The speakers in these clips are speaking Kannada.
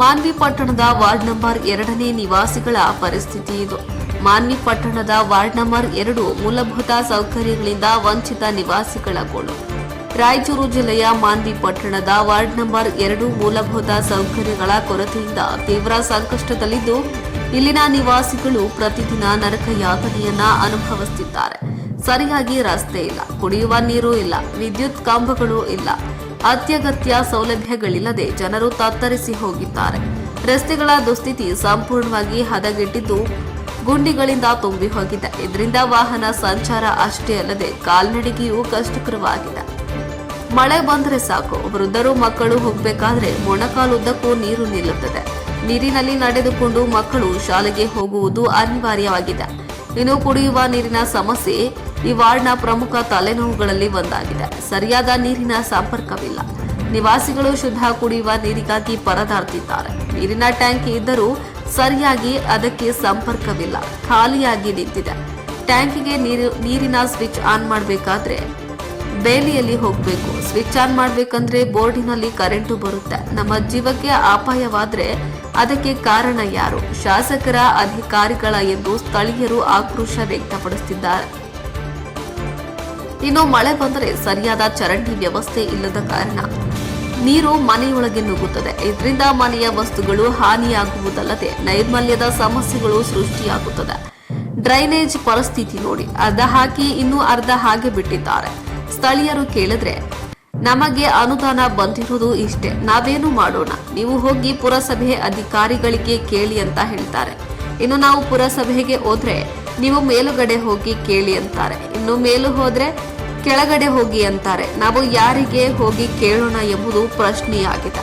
ಮಾನ್ವಿ ಪಟ್ಟಣದ ವಾರ್ಡ್ ನಂಬರ್ ಎರಡನೇ ನಿವಾಸಿಗಳ ಪರಿಸ್ಥಿತಿ ಇದು. ಮಾನ್ವಿ ಪಟ್ಟಣದ ವಾರ್ಡ್ ನಂಬರ್ ಎರಡು ಮೂಲಭೂತ ಸೌಕರ್ಯಗಳಿಂದ ವಂಚಿತ ನಿವಾಸಿಗಳ ಗೋಳು. ರಾಯಚೂರು ಜಿಲ್ಲೆಯ ಮಾನ್ವಿ ಪಟ್ಟಣದ ವಾರ್ಡ್ ನಂಬರ್ ಎರಡು ಮೂಲಭೂತ ಸೌಕರ್ಯಗಳ ಕೊರತೆಯಿಂದ ತೀವ್ರ ಸಂಕಷ್ಟದಲ್ಲಿದ್ದು, ಇಲ್ಲಿನ ನಿವಾಸಿಗಳು ಪ್ರತಿದಿನ ನರಕ ಯಾತನೆಯನ್ನ ಅನುಭವಿಸುತ್ತಿದ್ದಾರೆ ಸರಿಯಾಗಿ ರಸ್ತೆ ಇಲ್ಲ, ಕುಡಿಯುವ ನೀರು ಇಲ್ಲ, ವಿದ್ಯುತ್ ಕಂಬಗಳು ಇಲ್ಲ. ಅತ್ಯಗತ್ಯ ಸೌಲಭ್ಯಗಳಿಲ್ಲದೆ ಜನರು ತತ್ತರಿಸಿ ಹೋಗಿದ್ದಾರೆ. ರಸ್ತೆಗಳ ದುಸ್ಥಿತಿ ಸಂಪೂರ್ಣವಾಗಿ ಹದಗೆಟ್ಟಿದ್ದು ಗುಂಡಿಗಳಿಂದ ತುಂಬಿ ಹೋಗಿದೆ. ಇದರಿಂದ ವಾಹನ ಸಂಚಾರ ಅಷ್ಟೇ ಅಲ್ಲದೆ ಕಾಲ್ನಡಿಗೆಯೂ ಕಷ್ಟಕರವಾಗಿದೆ. ಮಳೆ ಬಂದರೆ ಸಾಕು. ವೃದ್ಧರು ಮಕ್ಕಳು ಹೋಗಬೇಕಾದ್ರೆ ಮೊಣಕಾಲುದ್ದಕ್ಕೂ ನೀರು ನಿಲ್ಲುತ್ತದೆ. ನೀರಿನಲ್ಲಿ ನಡೆದುಕೊಂಡು ಮಕ್ಕಳು ಶಾಲೆಗೆ ಹೋಗುವುದು ಅನಿವಾರ್ಯವಾಗಿದೆ. ಇನ್ನು ಕುಡಿಯುವ ನೀರಿನ ಸಮಸ್ಯೆ ಈ ವಾರ್ಡ್ನ ಪ್ರಮುಖ ತಲೆನೋವುಗಳಲ್ಲಿ ಒಂದಾಗಿದೆ. ಸರಿಯಾದ ನೀರಿನ ಸಂಪರ್ಕವಿಲ್ಲ. ನಿವಾಸಿಗಳು ಶುದ್ಧ ಕುಡಿಯುವ ನೀರಿಗಾಗಿ ಪರದಾಡ್ತಿದ್ದಾರೆ. ನೀರಿನ ಟ್ಯಾಂಕ್ ಇದ್ದರೂ ಸರಿಯಾಗಿ ಅದಕ್ಕೆ ಸಂಪರ್ಕವಿಲ್ಲ. ಖಾಲಿಯಾಗಿ ನಿಂತಿದೆ. ಟ್ಯಾಂಕಿಗೆ ನೀರು, ನೀರಿನ ಸ್ವಿಚ್ ಆನ್ ಮಾಡಬೇಕಾದ್ರೆ ಬೇಲಿಯಲ್ಲಿ ಹೋಗಬೇಕು. ಸ್ವಿಚ್ ಆನ್ ಮಾಡಬೇಕಂದ್ರೆ ಬೋರ್ಡಿನಲ್ಲಿ ಕರೆಂಟು ಬರುತ್ತೆ. ನಮ್ಮ ಜೀವಕ್ಕೆ ಅಪಾಯವಾದ್ರೆ ಅದಕ್ಕೆ ಕಾರಣ ಯಾರು? ಶಾಸಕರ ಅಧಿಕಾರಿಗಳ ಎಂದು ಸ್ಥಳೀಯರು ಆಕ್ರೋಶ ವ್ಯಕ್ತಪಡಿಸುತ್ತಿದ್ದಾರೆ ಇನ್ನು ಮಳೆ ಬಂದರೆ ಸರಿಯಾದ ಚರಂಡಿ ವ್ಯವಸ್ಥೆ ಇಲ್ಲದ ಕಾರಣ. ನೀರು ಮನೆಯೊಳಗೆ ನುಗ್ಗುತ್ತದೆ. ಇದರಿಂದ ಮನೆಯ ವಸ್ತುಗಳು ಹಾನಿಯಾಗುವುದಲ್ಲದೆ ನೈರ್ಮಲ್ಯದ ಸಮಸ್ಯೆಗಳು ಸೃಷ್ಟಿಯಾಗುತ್ತದೆ. ಡ್ರೈನೇಜ್ ಪರಿಸ್ಥಿತಿ ನೋಡಿ. ಅರ್ಧ ಹಾಕಿ, ಇನ್ನೂ ಅರ್ಧ ಹಾಗೆ ಬಿಟ್ಟಿದ್ದಾರೆ. ಸ್ಥಳೀಯರು ಕೇಳಿದ್ರೆ, ನಮಗೆ ಅನುದಾನ ಬಂದಿರುವುದು ಇಷ್ಟೇ. ನಾವೇನು ಮಾಡೋಣ? ನೀವು ಹೋಗಿ ಪುರಸಭೆ ಅಧಿಕಾರಿಗಳಿಗೆ ಕೇಳಿ ಅಂತ ಹೇಳ್ತಾರೆ. ಇನ್ನು ನಾವು ಪುರಸಭೆಗೆ ಹೋದ್ರೆ ನೀವು ಮೇಲುಗಡೆ ಹೋಗಿ ಕೇಳಿ ಅಂತಾರೆ. ಇನ್ನು ಮೇಲು ಹೋದ್ರೆ ಕೆಳಗಡೆ ಹೋಗಿ ಅಂತಾರೆ. ನಾವು ಯಾರಿಗೆ ಹೋಗಿ ಕೇಳೋಣ ಎಂಬುದು ಪ್ರಶ್ನೆಯಾಗಿದೆ.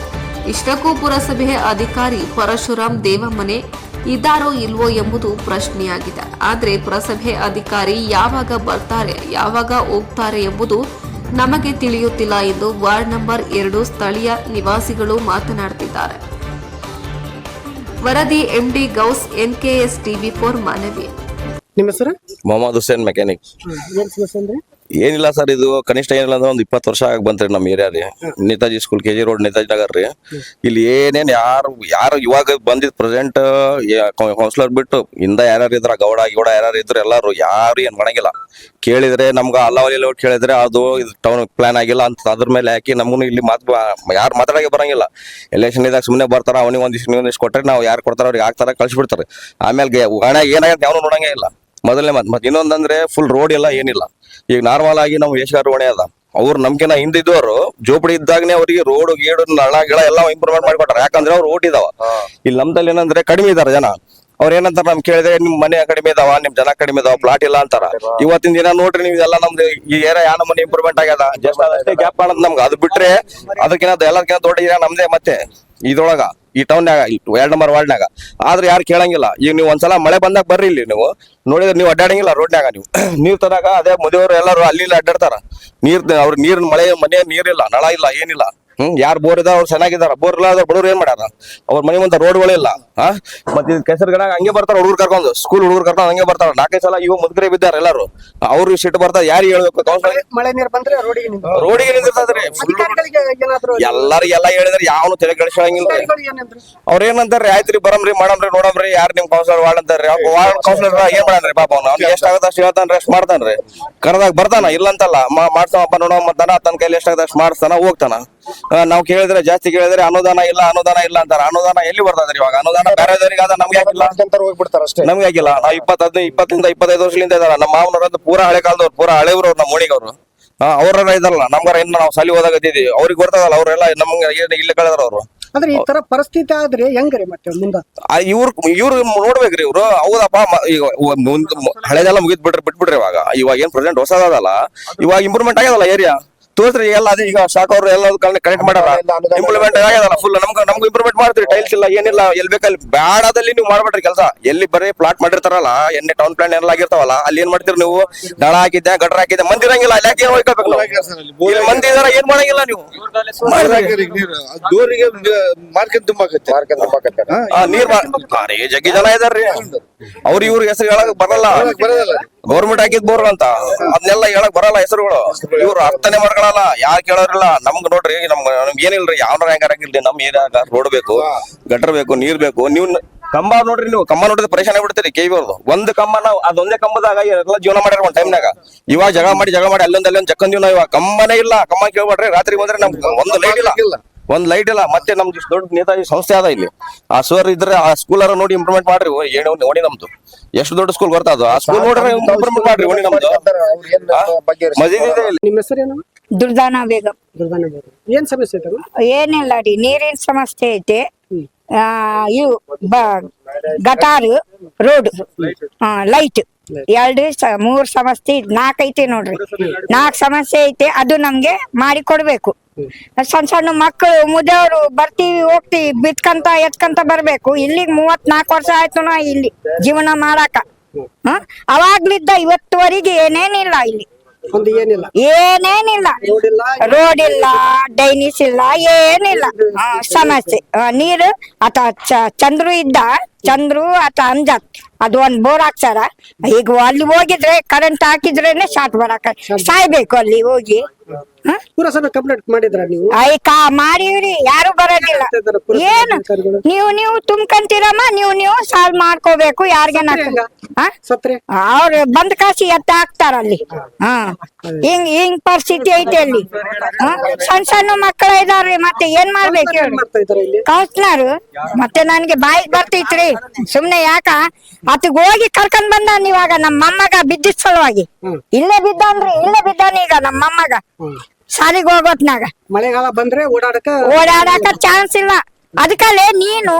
ಇಷ್ಟಕ್ಕೂ ಪುರಸಭೆ ಅಧಿಕಾರಿ ಪರಶುರಾಮ್ ದೇವಮನೆ ಇದ್ದಾರೋ ಇಲ್ವೋ ಎಂಬುದು ಪ್ರಶ್ನೆಯಾಗಿದೆ. ಆದರೆ ಪುರಸಭೆ ಅಧಿಕಾರಿ ಯಾವಾಗ ಬರ್ತಾರೆ, ಯಾವಾಗ ಹೋಗ್ತಾರೆ ಎಂಬುದು ನಮಗೆ ತಿಳಿಯುತ್ತಿಲ್ಲ ಎಂದು ವಾರ್ಡ್ ನಂಬರ್ ಎರಡು ಸ್ಥಳೀಯ ನಿವಾಸಿಗಳು ಮಾತನಾಡುತ್ತಿದ್ದಾರೆ. ವರದಿ MD Ghouse, NKS TV four Manvi. ನಿಮ್ಮ ಹೆಸರು? ಮೊಹಮ್ಮದ್ ಹುಸೇನ್ ಮೆಕ್ಯಾನಿಕ್ ಏನಿಲ್ಲ ಸರ್ ಇದು ಕನಿಷ್ಠ ಏನಿಲ್ಲ ಅಂದ್ರೆ ಒಂದು ಇಪ್ಪತ್ತು ವರ್ಷ ಆಗಿ ಬಂತ್ರಿ ನಮ್ಮ ಏರಿಯಾ ರೀ Netaji school K G road Netaji Nagar ರೀ. ಇಲ್ಲಿ ಏನೇನ್ ಯಾರು ಯಾರು ಇವಾಗ ಬಂದಿದ್ ಪ್ರೆಸೆಂಟ್ ಕೌನ್ಸಿಲರ್ ಬಿಟ್ಟು ಇಂದ ಯಾರ್ಯಾರು ಇದ್ರ ಗೌಡ ಗೌಡ ಯಾರ್ಯಾರು ಇದ್ರು ಎಲ್ಲಾರು ಯಾರು ಏನ್ ಮಾಡಂಗಿಲ್ಲ. ಕೇಳಿದ್ರೆ ನಮ್ಗ ಲೋಟ್ ಕೇಳಿದ್ರೆ ಅದು ಇದು ಟೌನ್ ಪ್ಲಾನ್ ಆಗಿಲ್ಲ ಅಂತ ಅದ್ರ ಮೇಲೆ ಹಾಕಿ ನಮಗೂ ಇಲ್ಲಿ ಮಾತು ಯಾರು ಮಾತಾಡಕ್ಕೆ ಬರಂಗಿಲ್ಲ. ಎಲೆಕ್ಷನ್ ಇದಾಗ ಸುಮ್ಮನೆ ಬರ್ತಾರ ಅವನಿಗೆ ಒಂದಿಷ್ಟು ಒಂದಿಷ್ಟು ಕೊಟ್ಟರೆ ನಾವು ಯಾರು ಕೊಡ್ತಾರ ಅವ್ರಿಗೆ ಹಾಕ್ತಾರ ಕಳ್ಸಿಬಿಡ್ತಾರೆ ಆಮೇಲೆ ಹಣ ಏನಾಗತ್ತೆ ಯಾವನು ನೋಡಂಗೇ ಇಲ್ಲ. ಮೊದಲನೇ ಮಾತು ಮತ್ತೆ ಇನ್ನೊಂದಂದ್ರೆ ಫುಲ್ ರೋಡ್ ಎಲ್ಲ ಏನಿಲ್ಲ. ಈಗ ನಾರ್ಮಲ್ ಆಗಿ ನಾವು ಯಶ್ಗಾರ್ ಓಣೆ ಅದ. ಅವ್ರು ನಮ್ಕಿನ ಹಿಂದಿದ್ದವರು ಜೋಪಡಿ ಇದ್ದಾಗನೇ ಅವರಿಗೆ ರೋಡ್ ಗೇಡು ನಳ ಗಿಡ ಎಲ್ಲ ಇಂಪ್ರೂವ್ಮೆಂಟ್ ಮಾಡ್ಕೊಟ್ಟಾರೆ ಯಾಕಂದ್ರೆ ಅವ್ರು ರೋಡ್ ಇದಾವ. ಇಲ್ಲಿ ನಮ್ದಲ್ಲಿ ಏನಂದ್ರೆ ಕಡಿಮೆ ಇದಾರೆ ಜನ. ಅವ್ರ ಏನಂತಾರ ನಮ್ ಕೇಳಿದ್ರೆ ನಿಮ್ ಮನೆ ಕಡಿಮೆ ಇದಾವ ನಿಮ್ ಜನ ಕಡಿಮೆ ಇದಾವ ಪ್ಲಾಟ್ ಇಲ್ಲ ಅಂತಾರ. ಇವತ್ತಿನ ದಿನ ನೋಡ್ರಿ ನೀವು ಎಲ್ಲ ನಮ್ದು ಈ ಏರಿಯಾ ಯಾವ ನಮ್ಮನೆ ಇಂಪ್ರೂವ್ಮೆಂಟ್ ಆಗ್ಯದ. ಜಸ್ಟ್ ಅದಷ್ಟೇ ಗ್ಯಾಪ್ ಮಾಡೋದು ನಮ್ಗೆ. ಅದು ಬಿಟ್ರೆ ಅದಕ್ಕಿಂತ ಎಲ್ಲದಕ್ಕಿಂತ ದೊಡ್ಡ ಏರಿಯಾ ನಮ್ದೇ ಮತ್ತೆ ಇದ್ರೊಳಗ. ಈ ಟೌನ್ಯಾಗ ಎರಡ್ ನಂಬರ್ ವಾರ್ಡ್ನಾಗ ಆದ್ರೆ ಯಾರು ಕೇಳಂಗಿಲ್ಲ. ಈಗ ನೀವು ಒಂದ್ಸಲ ಮಳೆ ಬಂದಾಗ ಬರ್ರಿ ಇಲ್ಲಿ ನೀವು. ನೋಡಿದ್ರೆ ನೀವು ಅಡ್ಡಾಡಂಗಿಲ್ಲ ರೋಡ್ನ್ಯಾಗ ನೀವು. ನೀರ್ ತನಕ ಅದೇ ಮದುವೆ ಎಲ್ಲರೂ ಅಲ್ಲಿ ಅಡ್ಡಾಡ್ತಾರ. ನೀರ್, ಅವ್ರ ನೀರ್ ಮಳೆ, ಮನೆ, ನೀರಿಲ್ಲ, ನಳ ಇಲ್ಲ, ಏನಿಲ್ಲ. ಹ್ಮ್ ಯಾರು ಬೋರ್ ಇದಾವ ಅವ್ರು ಚೆನ್ನಾಗಿದಾರ. ಬೋರ್ ಇಲ್ಲ ಅದ್ರ ಬಡವ್ರು ಏನ್ ಮಾಡ್ಯಾರ? ಅವ್ರ ಮನೆ ಮುಂದೆ ರೋಡ್ಗಳಿಲ್ಲ ಹಾ ಮತ್ತೆ ಇದು ಗಣ ಹಂಗೆ ಬರ್ತಾರ ಹುಡುಗರು ಕರ್ಕೊಂಡು. ಸ್ಕೂಲ್ ಹುಡುಗರು ಕರ್ಕೊಂಡು ಹಂಗೆ ಬರ್ತಾರ. ನಾಲ್ಕೈದು ಸಲ ಇವಾಗ ಮುದುಕರೆ ಬಿದ್ದಾರ ಎಲ್ಲಾರು. ಅವ್ರಿಗೆ ಸಿಟ್ಟು ಬರ್ತಾರ ಯಾರು ಹೇಳ್ಬೇಕು? ಮಳೆ ನೀರು ಬಂದ್ರೆ ರೋಡಿಗೆ ರೋಡಿಗೆ ನಿಂತಿರ್ತದ್ರಿ ಎಲ್ಲಾರು ಎಲ್ಲ ಹೇಳಿದ್ರೆ ಯಾವನು ತಲೆ ಕಳಿಸಿಲ್ಲ ಅವ್ರ ಏನಂತಾರ್ರಿ? ಆಯ್ತ್ರಿ ಬರಮ್ರಿ ಮಾಡಮ್ರಿ ನೋಡಮ್ರಿ ಯಾರ್ ನಿಮ್ ಕೌನ್ಸಿಲರ್ ವಾರ್ಡ್ ಅಂತಾರ್ರಿ? ವಾರ್ಡ್ ಕೌನ್ಸಿಲರ್ ಏನ್ ಮಾಡ್ರಿ ಪಾಪ ಅವ್ನು? ಅವ್ನಿಗೆ ಎಷ್ಟ್ ಆಗತ್ತ ಅಷ್ಟು ಹೇಳ್ತಾನ್ರಿ ರೆಸ್ಟ್ ಮಾಡ್ತಾನ್ರಿ. ಕರೆದಾಗ ಬರ್ತಾನ ಇಲ್ಲ ಅಂತಲ್ಲ ಮಾ- ಮಾಡ್ತಾನಪ್ಪ ನೋಡೋ ಮತ್ತಾನ ತನ್ನ ಕೈಲಿ ಎಷ್ಟ್ ಅಷ್ಟು ಮಾಡಿಸ್ತಾನ ಹೋಗ್ತಾನ. ನಾವ್ ಕೇಳಿದ್ರೆ ಜಾಸ್ತಿ ಕೇಳಿದ್ರೆ ಅನುದಾನ ಇಲ್ಲ ಅನುದಾನ ಇಲ್ಲ ಅಂತಾರೆ. ಅನುದಾನ ಎಲ್ಲಿ ಬರ್ತದ್ರಿ ಇವಾಗ? ಅನುದಾನ ಬೇರೆ ಆದ ನಮ್ಗೆ ಯಾಕಿಲ್ಲ? ಹೋಗ್ಬಿಡ್ತಾರ ಅಷ್ಟೇ. ನಮ್ಗೆ ಆಗಿಲ್ಲ ನಾವು ಇಪ್ಪತ್ ಹದಿನೈದು ಇಪ್ಪತ್ತರಿಂದ ಇಪ್ಪತ್ತೈದು ವರ್ಷದಿಂದ ಇದಾರೆ ನಮ್ಮ ಮಾವನವ್ರು ಪೂರಾ ಹಳೆ ಕಾಲದವ್ರು ಪೂರಾ ಹಳೆವ್ರು ಅವ್ರು ನಮ್ಮ ಮೋಣಿಗವ್ರು ಅವ್ರ ಇದಲ್ಲ ನಮ್ಗಾರ ಇನ್ನು ನಾವು ಸಾಲಿ ಇದ್ದೀವಿ. ಅವ್ರಿಗೆ ಬರ್ತದಲ್ಲ ಅವ್ರೆಲ್ಲ ನಮ್ಗೆ ಇಲ್ಲಿ ಕಳೆದ್ರ ಅವ್ರು. ಅಂದ್ರೆ ಈ ತರ ಪರಿಸ್ಥಿತಿ ಆದ್ರೆ ಹೆಂಗ್ರಿ ಮತ್ತೆ ಮುಂದ? ಇವ್ರ ಇವ್ರ ನೋಡ್ಬೇಕ್ರಿ ಇವ್ರು. ಹೌದಪ್ಪ ಮ- ಈಗ ಮುಂದ್ ಹಳೆದೆಲ್ಲ ಮುಗಿದ್ ಬಿಟ್ರಿ ಬಿಟ್ಬಿಡ್ರಿ ಇವಾಗ. ಇವಾಗ ಏನ್ ಪ್ರೆಸೆಂಟ್ ಹೊಸದಲ್ಲ ಇವಾಗ ಇಂಪ್ರೂವ್ಮೆಂಟ್ ಆಗ್ಯದಲ್ಲ ಏರಿಯಾ ತೋರ್ಸ್ರಿ ಎಲ್ಲ ಅದೇ ಈಗ ಶಾಕ್ ಅವ್ರು ಎಲ್ಲ ಕನೆಕ್ಟ್ ಮಾಡಲ್ಲ ಇಂಪ್ಲಿಮೆಂಟ್ ಆಗ್ಯದಲ್ಲ ಫುಲ್ ನಮ್ಗೆ ನಮ್ಗೆ ಇಂಪ್ರೂವ್ಮೆಂಟ್ ಮಾಡ್ತೀರಿ ಟೈಲ್ಸ್ ಇಲ್ಲ ಏನಿಲ್ಲ ಎಲ್ಲಿ ಬೇಕಲ್ಲಿ ಬ್ಯಾಡದಲ್ಲಿ ನೀವು ಮಾಡ್ಬೇಡ್ರಿ ಕೆಲಸ. ಎಲ್ಲಿ ಬರೀ ಪ್ಲಾಟ್ ಮಾಡಿರ್ತಾರಲ್ಲ ಎಣ್ಣೆ ಟೌನ್ ಪ್ಲಾನ್ ಎಲ್ಲ ಆಗಿರ್ತಾವಲ್ಲ ಅಲ್ಲಿ ಏನ್ ಮಾಡ್ತೀರಿ ನೀವು? ದಳ ಹಾಕಿದ್ದೆ ಗಡ್ರ ಹಾಕಿದ್ದೆ ಮಂದಿ ಇರಂಗಿಲ್ಲ ಅಲ್ಲಿ ಯಾಕೆ ಏನ್ ಹೋಗ್ಬೇಕು ನಾವು? ಇಲ್ಲಿ ಮಂದಿ ಇದಾರ ಏನ್ ಮಾಡಂಗಿಲ್ಲ ನೀವು. ದೂರಿಗೆ ಮಾರ್ಕೆಟ್ ತುಂಬಾಕತ್ತೆ ಆ, ನೀರ್ ಮಾ- ಅರೇ ಜಗ್ಗಿ ಜನ ಇದಾರ್ರಿ. ಅವ್ರ ಇವ್ರ ಹೆಸರು ಹೇಳಕ್ ಬರಲ್ಲ. ಗೌರ್ಮೆಂಟ್ ಹಾಕಿದ್ ಬೋರ್ ಅಂತ. ಅದನ್ನೆಲ್ಲ ಹೇಳಕ್ ಬರಲ್ಲ ಹೆಸರುಗಳು. ಇವ್ರು ಅರ್ಥನೆ ಮಾಡ್ಕೊಳಲ್ಲ. ಕೇಳಲ್ಲ ಯಾರು ಕೇಳೋರಿಲ್ಲ. ನಮ್ಗ್ ನೋಡ್ರಿ, ನಮ್ಗ ನಮ್ಗೆ ಏನಿಲ್ರಿ ಯಾವ ಹೆಂಗಾರ ಆಗಿರ್ಲಿ ನಮ್ ಏರಿಯಾಗ ರೋಡ್ ಬೇಕು ಗಟರ್ ಬೇಕು, ನೀರ್ ಬೇಕು. ನೀವು ಕಂಬ ನೋಡ್ರಿ ನೀವು. ಕಂಬ ನೋಡಿದ್ರೆ ಪರೇಶಾನ ಬಿಡ್ತೀರಿ ಕೆ ಅವ್ರದ್ದು ಒಂದ್ ಕಂಬ ನಾವು, ಅದೊಂದೇ ಕಂಬದಾಗ ಎಲ್ಲ ಜೀವನ ಮಾಡ್ಯಾರ ಒಂದ್ ಟೈಮ್ನಾಗ ಇವಾಗ ಜಗ ಮಾಡಿ ಜಗ ಮಾಡಿ, ಅಲ್ಲೊಂದ್ ಅಲ್ಲೊಂದ್ ಜಕ್ಕಂದಿವ್ ಇವಾಗ. ಕಂಬನೇ ಇಲ್ಲ. ಕಂಬ ಕೇಳ್ಬೇಡ್ರಿ. ರಾತ್ರಿ ಬಂದ್ರೆ ನಮ್ಗೆ ಒಂದು ಲೈಟ್ ಇಲ್ಲ. ಒಂದ್ ಲೈಟ್ ಇಲ್ಲ ಮತ್ತೆ ನಮ್ದು ಇಷ್ಟ್ ದೊಡ್ಡ ನೇತಾಜಿ ಸಂಸ್ಥೆ ಅದ ಇಲ್ಲಿ. ಆ ಸರ್ ಇದ್ರೆ ಆ ಸ್ಕೂಲ್ ನೋಡಿ ಇಂಪ್ರೂವ್ಮೆಂಟ್ ಮಾಡ್ರಿ ಏನು ಓಣಿ ನಮ್ದು. ಎಷ್ಟು ದೊಡ್ಡ ಸ್ಕೂಲ್ ಬರ್ತದ ಆ ಸ್ಕೂಲ್ ನೋಡ್ರಿ ಇಂಪ್ರೂವ್ಮೆಂಟ್ ಮಾಡ್ರಿ ಓಣಿ ನಮ್ದು. ಇದೆ ಇಲ್ಲಿ. ನಿಮ್ಮ ಹೆಸರೇನು ದುರ್ದಾನ ಬೇಗ. ದುರ್ದಾನ ಏನ್ ಸಮಸ್ಯೆ ಏನಿಲ್ಲ ರೀ ನೀರಿನ ಸಮಸ್ಯೆ ಐತೆ. ಆ, ಇವು ಬ ಗಟಾರು ರೋಡ್. ಲೈಟ್ ಎರಡು ಸ- ಮೂರ್ ಸಮಸ್ಯೆ ನಾಕ್ ಐತಿ ನೋಡ್ರಿ. ನಾಕ್ ಸಮಸ್ಯೆ ಐತಿ ಅದು ನಮ್ಗೆ ಮಾಡಿ ಕೊಡ್ಬೇಕು. ಸಣ್ಣ ಸಣ್ಣ ಮಕ್ಕಳು ಮುದವರು ಬರ್ತೀವಿ ಹೋಗ್ತಿವಿ ಬಿತ್ಕಂತ ಎತ್ಕಂತ ಬರ್ಬೇಕು. ಇಲ್ಲಿ ಮೂವತ್ ನಾಲ್ಕು ವರ್ಷ ಆಯ್ತು ನಾ ಇಲ್ಲಿ ಜೀವನ ಮಾಡಾಕ. ಹ ಅವಾಗ್ಲಿದ್ದ ಇವತ್ತುವರೆಗೆ ಏನೇನಿಲ್ಲ ಇಲ್ಲಿ. ಏನೇನಿಲ್ಲ. ರೋಡ್ ಇಲ್ಲ ಡೈನಿಸ್ ಇಲ್ಲ ಏನಿಲ್ಲ. ಸಮಸ್ಯೆ. ನೀರು ಅಥವಾ ಚಂದ್ರು ಇದ್ದ ಚಂದ್ರು ಆತ ಅಂಜ ಅದು ಒಂದ್ ಬೋರ್ ಹಾಕ್ಸಾರ ಈಗ ಅಲ್ಲಿ ಹೋಗಿದ್ರೆ ಕರೆಂಟ್ ಹಾಕಿದ್ರೇನೆ ಶಾರ್ಟ್ ಬರಾಕ ಸಾಯ್ಬೇಕು ಅಲ್ಲಿ ಹೋಗಿ. ಹ? ಪುರಸಭೆ ಕಂಪ್ಲೇಂಟ್ ಮಾಡಿದ್ರ ನೀವು? ಆಯ್ಕ ಮಾಡಿವ್ರಿ. ಯಾರು ಬರೋದಿಲ್ಲ. ಏನು? ನೀವು ನೀವು ತುಂಬ್ಕಂತೀರಮ್ಮ? ನೀವು ನೀವು ಸಾಲ್ವ್ ಮಾಡ್ಕೋಬೇಕು ಯಾರಿಗೇನ ಸತ್ರೆ ಅವ್ರು ಬಂದ್ ಕಾಸಿ ಎತ್ತ ಹಾಕ್ತಾರ ಅಲ್ಲಿ. ಹಾ. ಹಿಂಗ್ ಹಿಂಗ್ ಪರಿಸ್ಥಿತಿ ಐತೆ ಅಲ್ಲಿ. ಸಣ್ ಸಣ್ಣ ಸಣ್ಣ ಮಕ್ಕಳ ಇದಾರ್ರಿ. ಮತ್ತೆ ಏನ್ ಮಾಡ್ಬೇಕು ಏನ್ ಹೇಳ್ರಿ ಮಾಡ್ತಾ ಇದಾರೆ ಇಲ್ಲಿ? ಕೌನ್ಸ್ಲರ್ ಮತ್ತೆ ನನ್ಗೆ ಬಾಯಿಗೆ ಬರ್ತೈತ್ರಿ. ಸುಮ್ನೆ ಯಾಕ? ಅತ್ತಿಗ್ ಹೋಗಿ ಕರ್ಕೊಂಡ್ ಬಂದ ಇವಾಗ ನಮ್ಮ ಮೊಮ್ಮಗ ಬಿದ್ದಿದ್ ಸಲುವಾಗಿ. ಇಲ್ಲೇ ಬಿದ್ದಾನ್ರಿ ಇಲ್ಲೇ ಬಿದ್ದಾನ ಈಗ ನಮ್ಮ ಮೊಮ್ಮಗ ಶಾಲಿಗೆ ಹೋಗೋತ್ನಾಗ. ಮಳೆಗಾಲ ಬಂದ್ರೆ ಓಡಾಡಕ ಓಡಾಡಕ ಚಾನ್ಸ್ ಇಲ್ಲ. ಅದಕ್ಕಲ್ಲೇ ನೀನು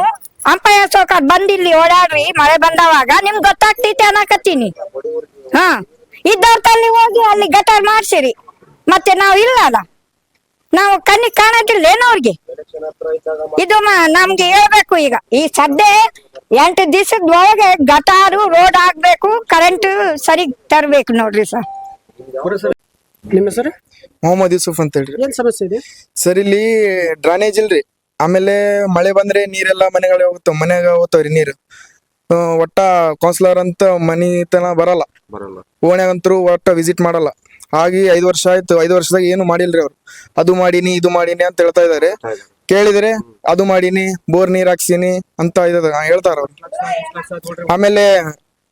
ಅಂಪಯ ಸೋಕ ಬಂದಿಲ್ಲಿ ಓಡಾಡ್ರಿ ಮಳೆ ಬಂದವಾಗ ನಿಮ್ ಗೊತ್ತಾಗ್ತೈತೆ ಅನ್ನಕತ್ತೀನಿ. ಹಾ. ಇದ್ದವ್ರಲ್ಲಿ ಹೋಗಿ ಅಲ್ಲಿ ಗಟಾರ್ ಮಾಡ್ಸಿರಿ. ಮತ್ತೆ ನಾವು ಇಲ್ಲ ಅಲ್ಲ ನಾವು ಕಣ್ಣಿ ಕಾಣೋದಿಲ್ಲ ಏನೋ ಅವ್ರಿಗೆ? ಇದು ನಮ್ಗೆ ಹೇಳ್ಬೇಕು ಈಗ. ಈ ಸದ್ಯ ಎಂಟು ದಿವಸದ ಒಳಗೆ ಗಟಾರು ರೋಡ್ ಆಗ್ಬೇಕು ಕರೆಂಟ್ ಸರಿ ತರ್ಬೇಕು ನೋಡ್ರಿ ಸರ್. ನಿಮ್ಮ ಸರ್ ಮೊಹಮ್ಮದ್ ಯೂಸುಫ್ ಅಂತ ಹೇಳಿ ಏನ್ ಸಮಸ್ಯೆ ಇದೆ? ಸರ್ ಇಲ್ಲಿ ಡ್ರಾನೇಜ್ ಇಲ್ರಿ. ಆಮೇಲೆ ಮಳೆ ಬಂದ್ರೆ ನೀರೆಲ್ಲ ಮನೆಗಳೇ ಹೋಗ್ತಾವ ಮನೆಗೆ ಹೋಗ್ತಾವ್ರಿ ನೀರು. ಆ, ಒಟ್ಟ ಕೌನ್ಸಿಲರ್ ಅಂತ ಮನಿತನ ಬರಲ್ಲ. ಬರಲ್ಲ. ಓಣ್ಯಾಗಂತರೂ ಒಟ್ಟ ವಿಸಿಟ್ ಮಾಡಲ್ಲ. ಆಗಿ ಐದು ವರ್ಷ ಆಯ್ತು. ಐದು ವರ್ಷದಾಗ ಏನು ಮಾಡಿಲ್ರಿ ಅವ್ರು? ಅದು ಮಾಡೀನಿ ಇದು ಮಾಡೀನಿ ಅಂತ ಹೇಳ್ತಾ ಇದಾರೆ ಕೇಳಿದ್ರೆ ಅದು ಮಾಡೀನಿ ಬೋರ್ ನೀರ್ ಹಾಕ್ಸೀನಿ ಅಂತ ಇದ ಹೇಳ್ತಾರ ಅವ್ರು. ಆಮೇಲೆ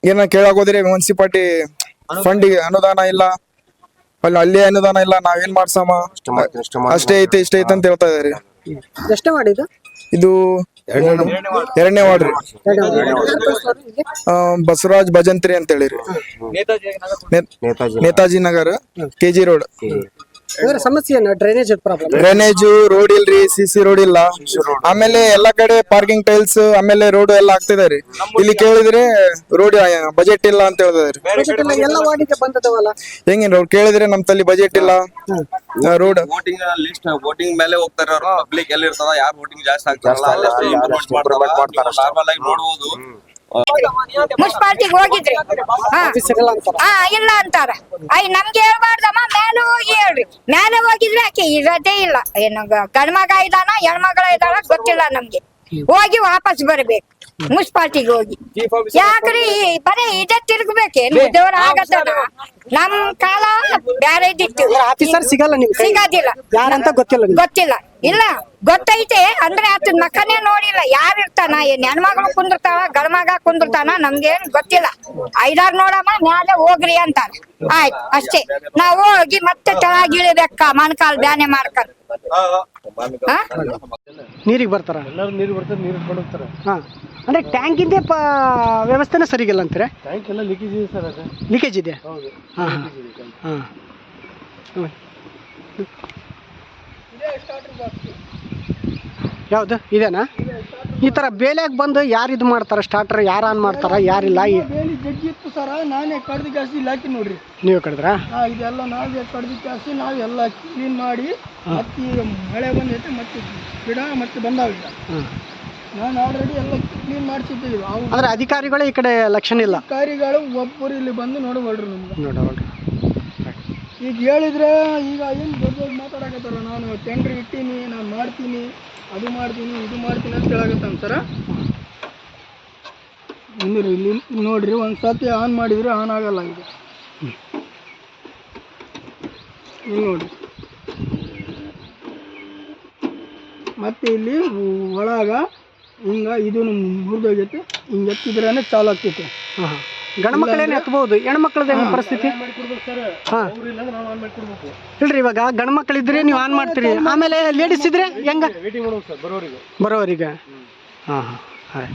ಏನ ಕೇಳಕ್ ಹೋದ್ರೆ ಮುನ್ಸಿಪಾಲ್ಟಿ ಫಂಡಿಗೆ ಅನುದಾನ ಇಲ್ಲ. ಅಲ್ಲಿ ಅಲ್ಲಿ ಅನುದಾನ ಇಲ್ಲ. ನಾವೇನ್ ಮಾಡ್ಸಮ್ಮ ಅಷ್ಟೇ ಐತೆ ಇಷ್ಟೇ ಐತೆ ಅಂತ ಹೇಳ್ತಾ ಇದಾರೆ ಎಷ್ಟೇ ಮಾಡಿದ್ದು? ಇದು ಎರಡನೇ ವಾರ್ಡ್. ರೀ. ಬಸವರಾಜ್ ಭಜಂತ್ರಿ ಅಂತ ಹೇಳಿರಿ. Netaji Nagar KG road. ಅಂದ್ರೆ ಸಮಸ್ಯೆ ಏನು? ಡ್ರೈನೇಜ್ ಪ್ರಾಬ್ಲಮ್ ಡ್ರೈನೇಜ್ ರೋಡ್ ಇಲ್ರಿ ಸಿಸಿ ಸಿ ರೋಡ್ ಇಲ್ಲ. ಆಮೇಲೆ ಎಲ್ಲಾ ಕಡೆ ಪಾರ್ಕಿಂಗ್ ಟೈಲ್ಸ್ ಆಮೇಲೆ ರೋಡ್ ಎಲ್ಲ ಆಗ್ತಿದೆ ಇಲ್ಲಿ ಕೇಳಿದ್ರೆ ರೋಡ್ ಬಜೆಟ್ ಇಲ್ಲ ಅಂತ ಹೇಳಿದಾರೆ ಎಲ್ಲ ವಾರ್ಡಿಗೆ ಬಂದದವಲ್ಲ? ಹೆಂಗೇನ್ ಅವ್ರು ಕೇಳಿದ್ರೆ ನಮ್ ತಲ್ಲಿ ಬಜೆಟ್ ಇಲ್ಲ. ರೋಡ್ ವೋಟಿಂಗ್ ಲಿಸ್ಟ್ ವೋಟಿಂಗ್ ಮೇಲೆ ಹೋಗ್ತಾರೆ ಪಬ್ಲಿಕ್ ಎಲ್ಲಿ ಇರ್ತದ ಯಾರು ವೋಟಿಂಗ್ ಜಾಸ್ತಿ ಆಗ್ತಾರಲ್ಲ ಅಲ್ಲಷ್ಟೇ ಇಂಪ್ರೂವ್ಮೆಂಟ್ ಮಾಡ್ತಾರೆ ನಾರ್ಮಲ್ ಆಗಿ ನೋಡ್ಬೋದು. ಮುನ್ಸಿಪಾಲ್ಟಿಗೆ ಹೋಗಿದ್ರಿ. ಹಾ. ಇಲ್ಲ ಅಂತಾರ. ಅಯ್ಯ ನಮ್ಗೆ ಹೇಳ್ಬಾರ್ದಮ್ಮ ಮೇಲೆ ಹೋಗಿ ಹೇಳ್ರಿ. ಮೇಲೆ ಹೋಗಿದ್ರೆ ಆಕೆ ಇರೋದೇ ಇಲ್ಲ. ಏನು ಗ- ಗಂಡ್ಮಗ ಇದಾನ ಹೆಣ್ಮಗಳ ಇದಾನ ಗೊತ್ತಿಲ್ಲ ನಮ್ಗೆ. ಹೋಗಿ ವಾಪಸ್ ಬರ್ಬೇಕು. ಮುನ್ಸಿಪಾಲ್ಟಿಗೆ ಹೋಗಿ. ಯಾಕ್ರಿ ಬರೀ ಇದೇ ತಿರ್ಗ್ಬೇಕೇನು ದೇವ್ರ ಆಗತ್ತದ? ನಮ್ ಕಾಲ ಬ್ಯಾರೆ ಇದ್ದಿತ್ತು. ಆಫೀಸರ್ ಸಿಗಲ್ಲ ನೀವು? ಸಿಗೋದಿಲ್ಲ. ಯಾರಂತ ಗೊತ್ತಿಲ್ಲ ನಿಮ್ಗೆ? ಗೊತ್ತಿಲ್ಲ. ಇಲ್ಲ ಗೊತ್ತೈತೆ. ಅಂದ್ರೆ ಆತನ ಮಕ್ಕನೇ ನೋಡಿಲ್ಲ. ಯಾರ ಇರ್ತಾನ ಏನ್ ಹೆಣ್ಮಗಳು ಕುಂದಿರ್ತಾವ ಗಳಮಗ ಕುಂದಿರ್ತಾನ ನಮ್ಗೇನ್ ಗೊತ್ತಿಲ್ಲ. ಐದಾರ್ ನೋಡಮ್ಮ ಮ್ಯಾಲೆ ಹೋಗ್ರಿ ಅಂತಾರ. ಆಯ್ತು ಅಷ್ಟೇ. ನಾವು ಹೋಗಿ ಮತ್ತೆ ತೆಳಗಿಳಿಬೇಕ ಮಣ್ಕಾಲ್ ಬ್ಯಾನೆ ಮಾಡ್ಕೊಂಡ್. ಹಾ? ನೀರಿಗೆ ಬರ್ತಾರ? ಎಲ್ಲರೂ ನೀರು ಬರ್ತಾರೆ ನೀರು ಹೋಗ್ತಾರೆ. ಹಾ. ಅಂದ್ರೆ ಟ್ಯಾಂಕಿಂದೇ ಪ ವ್ಯವಸ್ಥೆನೇ ಸರಿಗಿಲ್ಲ ಅಂತಾರೆ? ಟ್ಯಾಂಕ್ ಎಲ್ಲ ಲೀಕೇಜ್ ಇದೆ ಸರ್ ಅದು. ಲೀಕೇಜ್ ಇದೆ ಹಾ ಹಾ. ಹಾ. ಯಾವುದು? ಇದೇನಾ? ಈ ತರ ಬೇಲೆಗೆ ಬಂದು ಯಾರು ಇದು ಮಾಡ್ತಾರೆ? ಸ್ಟಾರ್ಟರ್ ಯಾರು ಆನ್ ಮಾಡ್ತಾರ? ಯಾರಿಲ್ಲ? ಬೇಲಿ ಜಗ್ಗಿ ಇತ್ತು ಸರ ನಾನೇ ಕಡ್ದು ಜಾಸ್ತಿ ಇಲ್ಲಿ ಹಾಕಿ ನೋಡ್ರಿ. ನೀವು ಕಡಿದ್ರಾ? ಹಾ ಇದೆಲ್ಲ ನಾವೇ ಕಡ್ದು ಜಾಸ್ತಿ ನಾವೆಲ್ಲ ಕ್ಲೀನ್ ಮಾಡಿ ಮತ್ತೆ ಈಗ ಮಳೆ ಬಂದೈತೆ ಮತ್ತೆ ಗಿಡ ಮತ್ತೆ ಬಂದಾವ ಈಗ ಹ್ಮ್. ನಾನು ಆಲ್ರೆಡಿ ಎಲ್ಲ ಕ್ಲೀನ್ ಮಾಡಿಸಿದ್ದೀವಿ ಅವು ಅಂದ್ರೆ ಅಧಿಕಾರಿಗಳು ಈ ಕಡೆ ಲಕ್ಷಣ ಇಲ್ಲ? ಅಧಿಕಾರಿಗಳು ಒಬ್ಬರು ಇಲ್ಲಿ ಬಂದು ನೋಡಬಲ್ರಿ ನಮ್ಗೆ. ಈಗ ಹೇಳಿದ್ರೆ ಈಗ ಏನು ದೊಡ್ಡ ದೊಡ್ಡ ಮಾತಾಡಕತ್ತಾರ? ನಾನು ಟೆಂಡ್ರ್ ಇಟ್ಟೀನಿ ನಾನು ಮಾಡ್ತೀನಿ ಅದು ಮಾಡ್ತೀನಿ ಇದು ಮಾಡ್ತೀನಿ ಅಂತ ಹೇಳಕತ್ತಾನ ಸರ ಇಲ್ಲಿ ಇಲ್ಲಿ ನೋಡ್ರಿ ಒಂದು ಸತಿ ಆನ್ ಮಾಡಿದ್ರೆ ಆನ್ ಆಗಲ್ಲ ಈಗ ಇಲ್ಲಿ ನೋಡ್ರಿ. ಮತ್ತೆ ಇಲ್ಲಿ ಒಳಗ ಹಿಂಗ ಇದು ಮುರಿದೋಗೈತಿ ಹಿಂಗೆ ಎತ್ತಿದ್ರೇನೆ ಚಾಲು ಆಗ್ತೈತಿ. ಹಾಂ ಹಾಂ. ಗಂಡು ಮಕ್ಕಳೇನು ಎತ್ತಬಹುದು ಹೆಣ್ಮಕ್ಳದ್ದು ಹೆಂಗೆ ಪರಿಸ್ಥಿತಿ? ಹಾಂ. ಇಲ್ರಿ ಇವಾಗ ಗಂಡು ಮಕ್ಕಳಿದ್ರೆ ನೀವು ಆನ್ ಮಾಡ್ತೀರಿ. ಆಮೇಲೆ ಲೇಡೀಸ್ ಇದ್ರೆ ಹೆಂಗ? ಬರೋರಿಗೆ. ಹಾಂ ಹಾಂ. ಹಾಂ